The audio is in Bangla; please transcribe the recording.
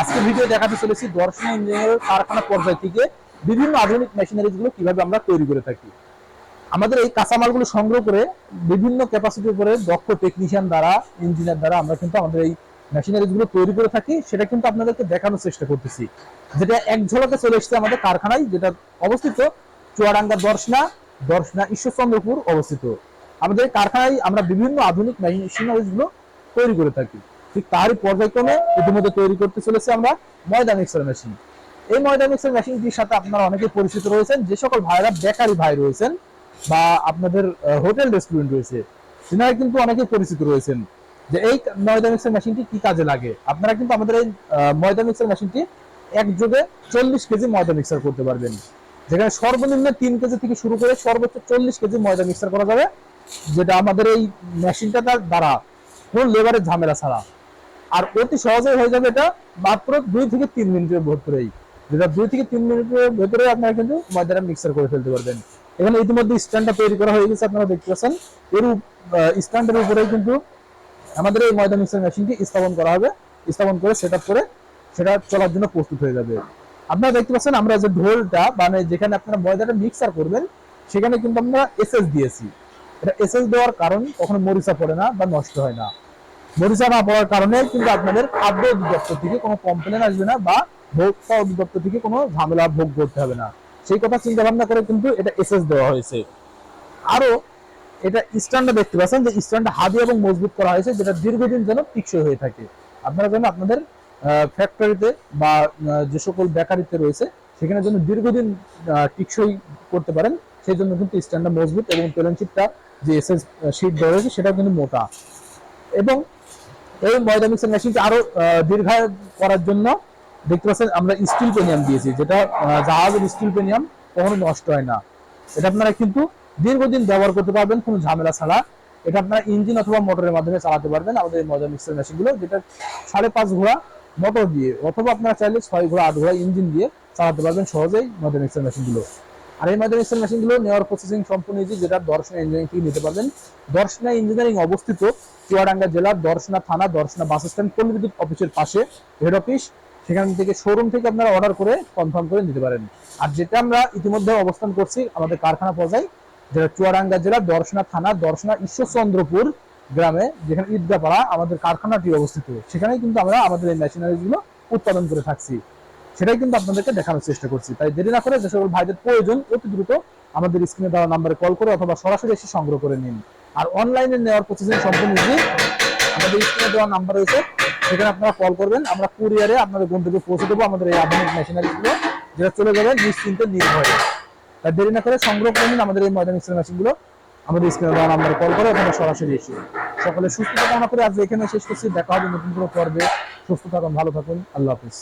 আজকে ভিডিও দেখাতে চলেছি দর্শন ইঞ্জিনিয়ারের কারখানা পর্যায় থেকে বিভিন্ন আধুনিক মেশিনারিজগুলো কীভাবে আমরা তৈরি করে থাকি। আমাদের এই কাঁচামালগুলো সংগ্রহ করে বিভিন্ন ক্যাপাসিটির উপরে দক্ষ টেকনিশিয়ান দ্বারা ইঞ্জিনিয়ার দ্বারা আমরা কিন্তু আমাদের এই মেশিনারিজগুলো তৈরি করে থাকি। সেটা কিন্তু আপনাদেরকে দেখানোর চেষ্টা করতেছি। যেটা এক ঝলকে চলে এসেছে আমাদের কারখানায়, যেটা অবস্থিত চুয়াডাঙ্গা দর্শনা দর্শনা ঈশ্বরচন্দ্রপুর অবস্থিত। আমাদের কারখানায় আমরা বিভিন্ন আধুনিক মেশিনারিজগুলো তৈরি করে থাকি। ঠিক তারই পর্যায়ক্রমে ইতিমধ্যে তৈরি করতে চলেছে আমরা ময়দা মিক্সার মেশিন এই ময়দা মিক্সার মেশিনটির সাথে আপনারা অনেকে পরিচিত রয়েছেন, যে সকল ভাইরা বেকারি ভাই রয়েছেন বা আপনাদের হোটেল রেস্টুরেন্ট রয়েছে, তিনারা কিন্তু অনেকে পরিচিত রয়েছেন। যে এই ময়দা মিক্সার মেশিনটি কি কাজে লাগে? আপনারা কিন্তু আমাদের এই ময়দা মিক্সার মেশিনটি একযোগে চল্লিশ কেজি ময়দা মিক্সার করতে পারবেন। যেখানে সর্বনিম্ন তিন কেজি থেকে শুরু করে সর্বোচ্চ চল্লিশ কেজি ময়দা মিক্সার করা যাবে, যেটা আমাদের এই মেশিনটা দ্বারা কোন লেবারের ঝামেলা ছাড়া। আর অতি সহজে হয়ে যাবে এটা মাত্র দুই থেকে তিন মিনিটের ভেতরেই। যেটা দুই থেকে তিন মিনিটের ভেতরে আপনারা কিন্তু ময়দাটা মিক্সার করে ফেলতে পারবেন। এখানে ইতিমধ্যে স্ট্যান্ডটা তৈরি করা হয়ে গেছে, আপনারা দেখতে পাচ্ছেন। এর স্ট্যান্ডের উপরে কিন্তু আমাদের এই ময়দা মিক্সার মেশিনটি স্থাপন করা হবে। স্থাপন করে সেট করে সেটা চলার জন্য প্রস্তুত হয়ে যাবে। আপনারা দেখতে পাচ্ছেন আমরা যে ঢোলটা মানে যেখানে আপনারা ময়দাটা মিক্সার করবেন, সেখানে কিন্তু আমরা এসএস দিয়েছি। এটা এসএস দেওয়ার কারণ কখনো মরিচা পড়ে না বা নষ্ট হয় না। মরিচা না পড়ার কারণে কিন্তু আপনাদের খাদ্য অধিদপ্তর থেকে কোনো কমপ্লেন আসবে না বা ভোক্তা অধিদপ্তর থেকে কোনো ঝামেলা ভোগ করতে হবে না। সেই কথা চিন্তা ভাবনা করে কিন্তু এটা এসএস দেওয়া হয়েছে। আরও এটা স্ট্যান্ডটা দেখতে পাচ্ছেন যে স্ট্যান্ডটা হাদি এবং মজবুত করা হয়েছে যেটা দীর্ঘদিন যেন টিকসই হয়ে থাকে। আপনারা যেন আপনাদের ফ্যাক্টরিতে বা যে সকল বেকারিতে রয়েছে সেখানে যেন দীর্ঘদিন টিকসই করতে পারেন, সেই জন্য কিন্তু স্ট্যান্ডটা মজবুত এবং পেলেন শিটটা যে এসএস শিট দেওয়া হয়েছে সেটাও কিন্তু মোটা। এবং এই ময়দা মিক্সার মেশিনটি আরও আহ, দীর্ঘায়ু করার জন্য দেখতে পাচ্ছেন আমরা স্টিল পেনিয়াম দিয়েছি যেটা জাহাজের স্টিল পেনিয়াম কখনো নষ্ট হয় না। এটা আপনারা কিন্তু দীর্ঘদিন ব্যবহার করতে পারবেন কোনো ঝামেলা ছাড়া। এটা আপনারা ইঞ্জিন অথবা মোটরের মাধ্যমে চালাতে পারবেন আমাদের এই ময়দা মিক্সার মেশিনগুলো যেটা সাড়ে পাঁচ ঘোড়া মোটর দিয়ে অথবা আপনারা চাইলে ছয় ঘোড়া আট ঘোড়া ইঞ্জিন দিয়ে চালাতে পারবেন সহজেই ময়দা মিক্সার মেশিনগুলো আর এই ময়দা মিক্সার মেশিনগুলো নেওয়ার প্রসেসিং সম্পূর্ণ ইজি যেটা দর্শনা ইঞ্জিনিয়ারিং থেকে নিতে পারবেন। দর্শনা ইঞ্জিনিয়ারিং অবস্থিত চুয়াডাঙ্গা জেলার দর্শনা থানা, দর্শনা বাস স্ট্যান্ড পল্লী বিদ্যুৎ অফিসের পাশে হেড অফিস সেখান থেকে শোরুম থেকে আপনারা অর্ডার করে কনফার্ম করে নিতে পারেন। আর যেটা আমরা ইতিমধ্যে অবস্থান করছি, আমাদের কারখানা পর্যায়ে, যেটা চুয়াডাঙ্গা জেলা, দর্শনা থানা, দর্শনা ঈশ্বরচন্দ্রপুর গ্রামে, যেখানে ঈদগাপাড়া আমাদের কারখানাটি অবস্থিত। সেখানে কিন্তু আমরা আমাদের এই মেশিনারিজগুলো উৎপাদন করে থাকছি। সেটাই কিন্তু আপনাদেরকে দেখানোর চেষ্টা করছি। তাই দেরি না করে যে সকল ভাইদের প্রয়োজন, অতি দ্রুত আমাদের স্ক্রিনে দেওয়া নাম্বারে কল করে অথবা সরাসরি এসে সংগ্রহ করে নিন। আর অনলাইনে নেওয়ার প্রসেসিং সম্পূর্ণ easy। আমাদের স্ক্রিনে দেওয়া নাম্বার রয়েছে, সেখানে আপনারা কল করবেন। আমরা কুরিয়ারে আপনাদের গন্তব্যে পৌঁছে দেবো আমাদের এই আধুনিক মেশিনারি গুলো যেটা চলে যাবে নিশ্চিন্তে নির্ভয়ে। তাই দেরি না করে সংগ্রহ করে নিন আমাদের এই ময়দান মিক্সার মেশিনগুলো আমাদের স্ক্রিনে দেওয়া নাম্বারে কল করে অথবা সরাসরি এসে। সকলে সুস্থতা কামনা করে আজ এখানে শেষ করছি। দেখা হবে নতুন কোনো পর্বে। সুস্থ থাকুন, ভালো থাকুন। আল্লাহ হাফিজ।